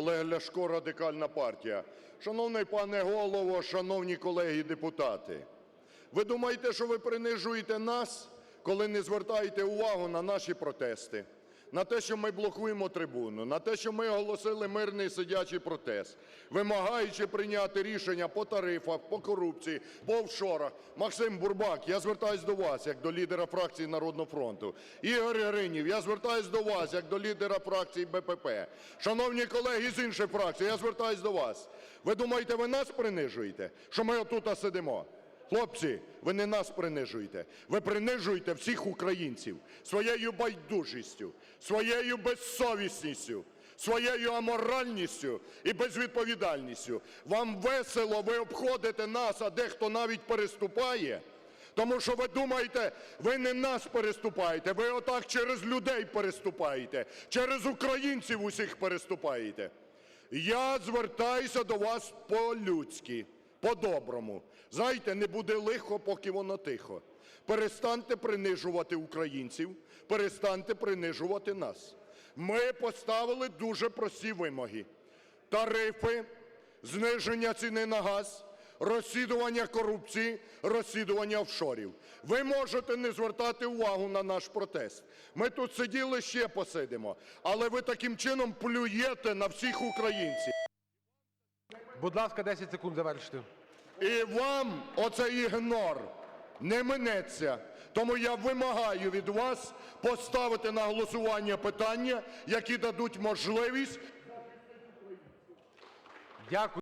Олег Ляшко, Радикальна партія. Шановний пане Голово, шановні колеги депутати, ви думаєте, що ви принижуєте нас, коли не звертаєте увагу на наші протести, на те, що ми блокуємо трибуну, на те, що ми оголосили мирний сидячий протест, вимагаючи прийняти рішення по тарифах, по корупції, по офшорах. Максим Бурбак, я звертаюсь до вас як до лідера фракції "Народного фронту". Ігор Гринів, я звертаюсь до вас як до лідера фракції БПП. Шановні колеги з інших фракцій, я звертаюсь до вас. Ви думаєте, ви нас принижуєте, що ми отут сидимо? Хлопці, ви не нас принижуєте, ви принижуєте всіх українців своєю байдужістю, своєю безсовісністю, своєю аморальністю і безвідповідальністю. Вам весело, ви обходите нас, а дехто навіть переступає, тому що ви думаєте, ви не нас переступаєте, ви отак через людей переступаєте, через українців усіх переступаєте. Я звертаюся до вас по-людськи, по-доброму. Знаєте, не буде лихо, поки воно тихо. Перестаньте принижувати українців, перестаньте принижувати нас. Ми поставили дуже прості вимоги: тарифи, зниження ціни на газ, розслідування корупції, розслідування офшорів. Ви можете не звертати увагу на наш протест. Ми тут сиділи, ще посидимо, але ви таким чином плюєте на всіх українців. Будь ласка, 10 секунд завершити. І вам оцей ігнор не минеться. Тому я вимагаю від вас поставити на голосування питання, які дадуть можливість Дякую.